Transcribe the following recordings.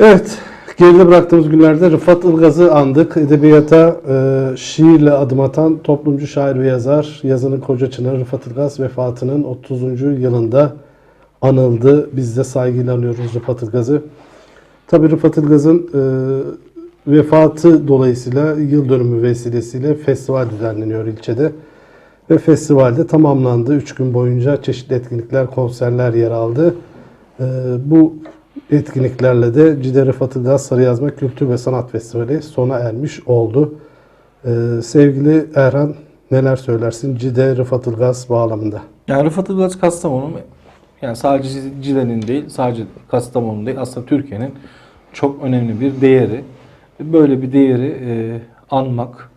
Evet, geride bıraktığımız günlerde Rıfat Ilgaz'ı andık. Edebiyata e, şiirle adım atan toplumcu şair ve yazar, yazının koca çınarı Rıfat Ilgaz vefatının 30. yılında anıldı. Biz de saygıyla anıyoruz Rıfat Ilgaz'ı. Tabii Rıfat Ilgaz'ın e, vefatı dolayısıyla yıl dönümü vesilesiyle festival düzenleniyor ilçede. Ve festivalde tamamlandı. Üç gün boyunca çeşitli etkinlikler, konserler yer aldı. Ee, bu etkinliklerle de Cide Rıfat Ilgaz Sarı Yazma Kültür ve Sanat Festivali sona ermiş oldu. Ee, sevgili Erhan neler söylersin Cide Rıfat Ilgaz bağlamında? Yani Rıfat Ilgaz Kastamonu yani sadece Cile'nin değil, sadece Kastamonu'nun değil aslında Türkiye'nin çok önemli bir değeri. Böyle bir değeri e, anmak,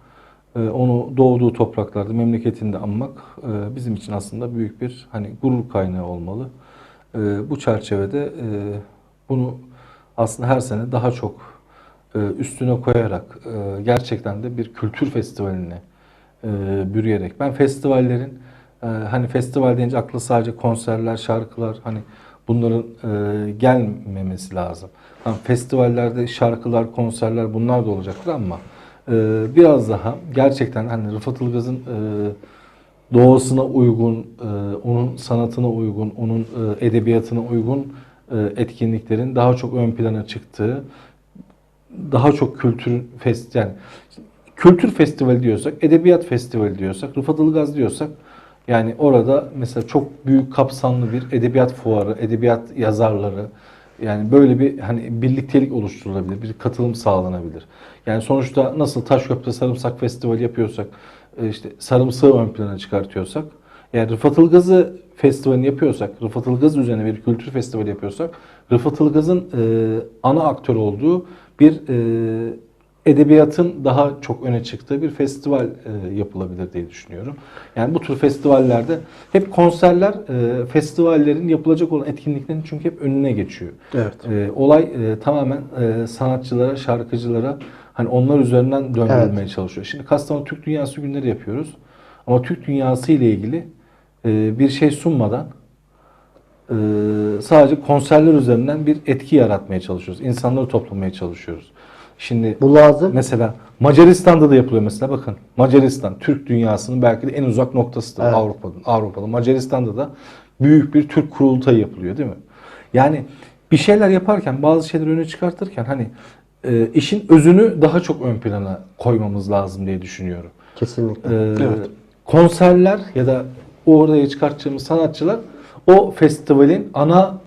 e, onu doğduğu topraklarda, memleketinde anmak e, bizim için aslında büyük bir hani gurur kaynağı olmalı. E, bu çerçevede e, bunu aslında her sene daha çok e, üstüne koyarak e, gerçekten de bir kültür festivaline bürüyerek. Ben festivallerin e, hani festival deyince akla sadece konserler, şarkılar hani bunların gelmemesi lazım. Hani festivallerde şarkılar, konserler bunlar da olacaktır ama biraz daha gerçekten hani Rıfat Ilgaz'ın doğasına uygun, onun sanatına uygun, onun edebiyatına uygun etkinliklerin daha çok ön plana çıktığı, daha çok kültür fest yani kültür festivali diyorsak, edebiyat festivali diyorsak, Rıfat Ilgaz diyorsak yani orada mesela çok büyük kapsamlı bir edebiyat fuarı, edebiyat yazarları yani böyle bir hani birliktelik oluşturulabilir, bir katılım sağlanabilir. Yani sonuçta nasıl Taşköprü'de Sarımsak Festivali yapıyorsak, e, işte sarımsağı ön plana çıkartıyorsak, yani Rıfat Ilgaz'ı festivalini yapıyorsak, Rıfat Ilgaz üzerine bir kültür festivali yapıyorsak, Rıfat Ilgaz'ın e, ana aktör olduğu bir e, edebiyatın daha çok öne çıktığı bir festival e, yapılabilir diye düşünüyorum. Yani bu tür festivallerde hep konserler e, festivallerin yapılacak olan etkinliklerin çünkü hep önüne geçiyor. Evet. E, olay e, tamamen e, sanatçılara, şarkıcılara hani onlar üzerinden döndürülmeye çalışıyor. Şimdi Kastamonu Türk Dünyası günleri yapıyoruz. Ama Türk Dünyası ile ilgili e, bir şey sunmadan e, sadece konserler üzerinden bir etki yaratmaya çalışıyoruz. İnsanları toplamaya çalışıyoruz. Şimdi Bu lazım. Mesela Macaristan'da da yapılıyor mesela bakın. Macaristan Türk dünyasının belki de en uzak noktasıdır Evet. Avrupa'nın. Avrupa'da Macaristan'da da büyük bir Türk kurultayı yapılıyor değil mi? Yani bir şeyler yaparken bazı şeyleri öne çıkartırken hani e, işin özünü daha çok ön plana koymamız lazım diye düşünüyorum. Kesinlikle. Ee, Evet. konserler ya da oraya çıkartacağımız sanatçılar o festivalin ana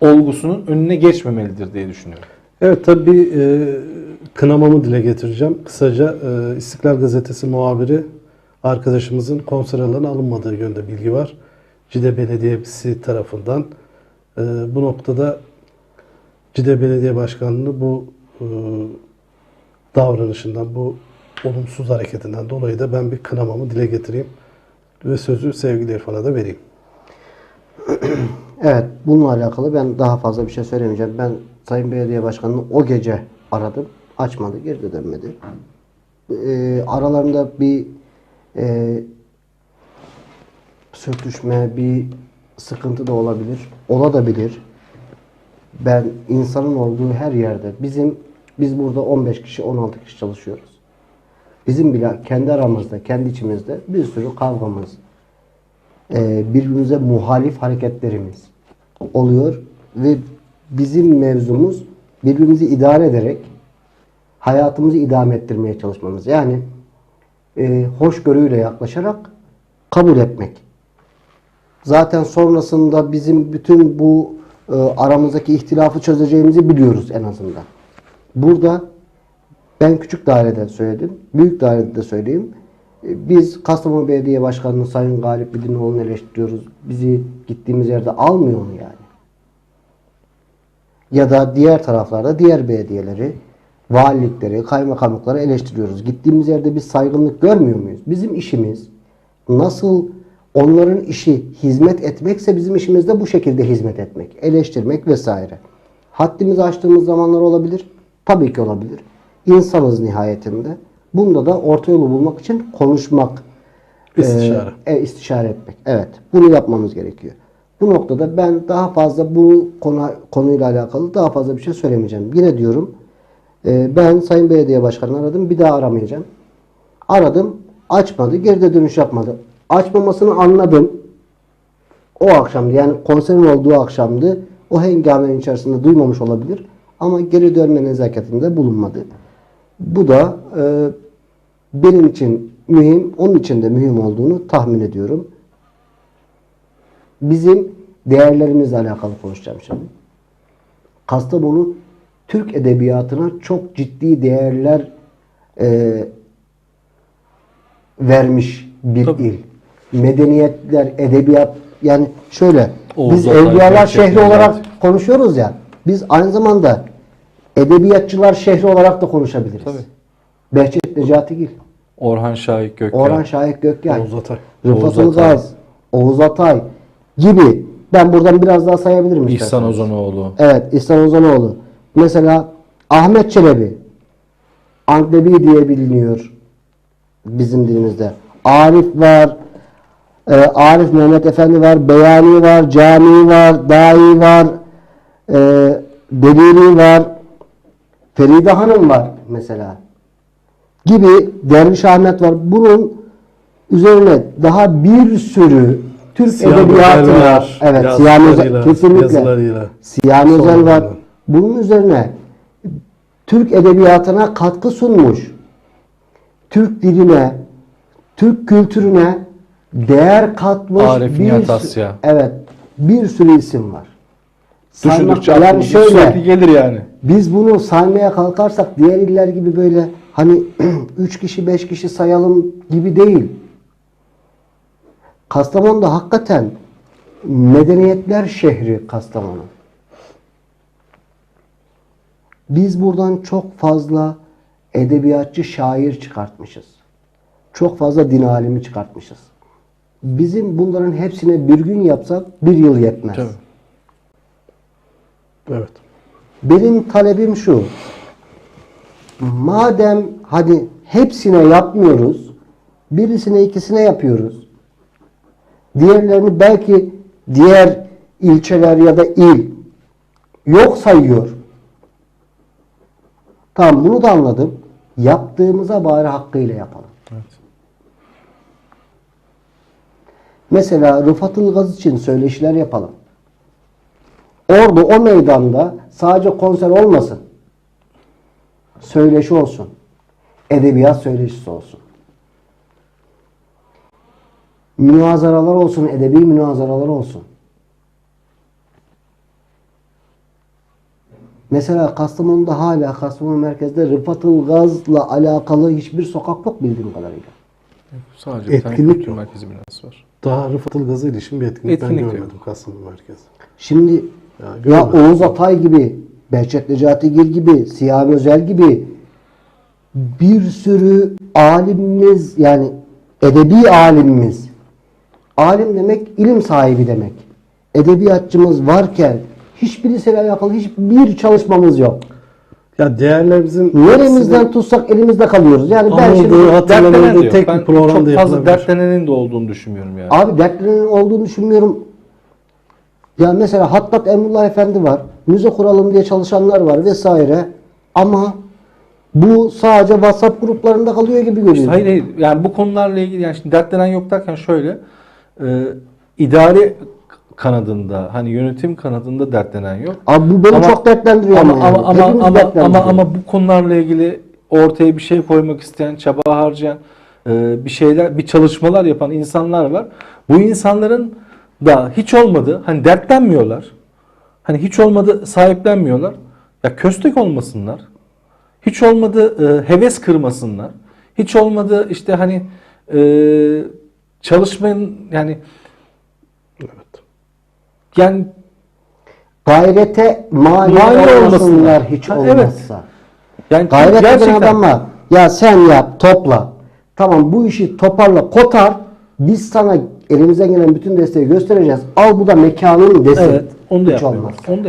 olgusunun önüne geçmemelidir diye düşünüyorum. Evet tabii e, kınamamı dile getireceğim. Kısaca e, İstiklal Gazetesi muhabiri arkadaşımızın konser alanı alınmadığı yönde bilgi var. Cide Belediyesi tarafından. E, bu noktada Cide Belediye Başkanlığı bu e, davranışından, bu olumsuz hareketinden dolayı da ben bir kınamamı dile getireyim. Ve sözü sevgili İrfan'a da vereyim. Evet, bununla alakalı ben daha fazla bir şey söylemeyeceğim. Ben Sayın Belediye Başkanı'nı o gece aradım. Açmadı, geri de dönmedi. Ee, aralarında bir e, sürtüşme, bir sıkıntı da olabilir. Olabilir. Ben insanın olduğu her yerde bizim biz burada 15 kişi 16 kişi çalışıyoruz. Bizim bile kendi aramızda, kendi içimizde bir sürü kavgamız, e, birbirimize muhalif hareketlerimiz oluyor ve bizim mevzumuz birbirimizi idare ederek hayatımızı idame ettirmeye çalışmamız. Yani e, hoşgörüyle yaklaşarak kabul etmek. Zaten sonrasında bizim bütün bu e, aramızdaki ihtilafı çözeceğimizi biliyoruz en azından. Burada ben küçük dairede söyledim, büyük dairede de söyleyeyim. E, Biz Kastamonu Belediye Başkanı'nı Sayın Galip Bilinoğlu'nu eleştiriyoruz. Bizi gittiğimiz yerde almıyor mu yani? Ya da diğer taraflarda diğer belediyeleri, valilikleri, kaymakamlıkları eleştiriyoruz. Gittiğimiz yerde biz saygınlık görmüyor muyuz? Bizim işimiz nasıl onların işi hizmet etmekse bizim işimiz de bu şekilde hizmet etmek, eleştirmek vesaire. Haddimizi aştığımız zamanlar olabilir. Tabii ki olabilir. İnsanız nihayetinde. Bunda da orta yolu bulmak için konuşmak, İstişare. e, e, istişare etmek. Evet. Bunu yapmamız gerekiyor. Bu noktada ben daha fazla bu konu konuyla alakalı daha fazla bir şey söylemeyeceğim. Yine diyorum e, ben Sayın Belediye Başkanı'nı aradım. Bir daha aramayacağım. Aradım. Açmadı. Geri de dönüş yapmadı. Açmamasını anladım. O akşamdı. Yani konserin olduğu akşamdı. O hengamenin içerisinde duymamış olabilir. Ama geri dönme nezaketinde bulunmadı. Bu da e, benim için mühim, onun için de mühim olduğunu tahmin ediyorum. Bizim değerlerimizle alakalı konuşacağım şimdi. Kastamonu Türk edebiyatına çok ciddi değerler e, vermiş bir Tabii. il. Medeniyetler, edebiyat yani şöyle Oğuz biz Evliyalar şehri olarak konuşuyoruz ya. Biz aynı zamanda edebiyatçılar şehri olarak da konuşabiliriz. Tabii. Behçet Necatigil, Orhan Şahik Gökyay. Orhan Şahik Gökyay, Oğuz Atay. Rıfat Oğuz Atay. Ilgaz, Oğuz Atay gibi. Ben buradan biraz daha sayabilirim İhsan isterseniz. Ozanoğlu. Evet, İhsan Ozanoğlu. Mesela Ahmet Çelebi. Anklebi diye biliniyor bizim dilimizde. Arif var. e, Arif Mehmet Efendi var. Beyani var. Cami var. Dai var. E, Delili var. Feride Hanım var mesela. Gibi Derviş Ahmet var. Bunun üzerine daha bir sürü Türk Siyah edebiyatı var. Evet, Siyah Özel- yazılarıyla, kesinlikle. yazılarıyla. Siyah Özel var. Bunun üzerine Türk edebiyatına katkı sunmuş. Türk diline, Türk kültürüne değer katmış Arif bir Nihat Asya. Evet. Bir sürü isim var. Düşündükçe Saymak- yani şöyle gelir yani. biz bunu saymaya kalkarsak diğer iller gibi böyle hani 3 kişi 5 kişi sayalım gibi değil. Kastamonu'da hakikaten medeniyetler şehri Kastamonu. Biz buradan çok fazla edebiyatçı şair çıkartmışız. Çok fazla din alimi çıkartmışız. Bizim bunların hepsine bir gün yapsak bir yıl yetmez. Tabii. Evet. Benim talebim şu. Madem hadi hepsine yapmıyoruz, birisine ikisine yapıyoruz. Diğerlerini belki diğer ilçeler ya da il yok sayıyor. Tamam bunu da anladım. Yaptığımıza bari hakkıyla yapalım. Evet. Mesela Rıfat Ilgaz için söyleşiler yapalım. Orada o meydanda sadece konser olmasın. Söyleşi olsun. Edebiyat söyleşisi olsun. Münazaralar olsun, edebi münazaralar olsun. Mesela Kastamonu'da hala Kastamonu merkezde Rıfat Ilgaz'la alakalı hiçbir sokak yok bildiğim kadarıyla. Sadece bir tane Etkinlik kültür yok. merkezi binası var. Daha Rıfat Ilgaz'ı ilişkin bir etkinlik, Etkinlik ben yok. görmedim Kastamonu merkezi. Şimdi Ya, ya. Oğuz Atay gibi, Behçet Necatigil gibi, Siyah Özel gibi bir sürü alimimiz yani edebi alimimiz. Alim demek ilim sahibi demek. Edebiyatçımız varken hiçbirisiyle alakalı hiçbir çalışmamız yok. Ya değerlerimizin Neremizden tutsak elimizde kalıyoruz. Yani ben şimdi yok. tek Ben bir program çok fazla yapılabilir. dertlenenin de olduğunu düşünmüyorum yani. Abi dertlerinin olduğunu düşünmüyorum. Ya mesela Hattat Emrullah Efendi var. Müze kuralım diye çalışanlar var vesaire. Ama bu sadece WhatsApp gruplarında kalıyor gibi görünüyor. İşte hayır hayır. Yani bu konularla ilgili yani şimdi dertlenen yok derken şöyle e, idare kanadında hani yönetim kanadında dertlenen yok. Abi bu beni Ama- çok dertlendiriyor ama ama. ama yani. ama ama, ama bu konularla ilgili ortaya bir şey koymak isteyen, çaba harcayan, e, bir şeyler, bir çalışmalar yapan insanlar var. Bu insanların da hiç olmadı hani dertlenmiyorlar. Hani hiç olmadı sahiplenmiyorlar. Ya köstek olmasınlar. Hiç olmadı e, heves kırmasınlar. Hiç olmadı işte hani e, çalışmayın yani Evet. yani Gayrete mani, Mani olmasınlar olmasınlar. hiç Ha, evet. olmazsa. yani Gayret eden gerçekten adamlar ya sen yap topla. Tamam bu işi toparla kotar. Biz sana elimizden gelen bütün desteği göstereceğiz. Al bu da mekanın desin. evet onu da Hiç yapmıyorlar. olmaz. Onu da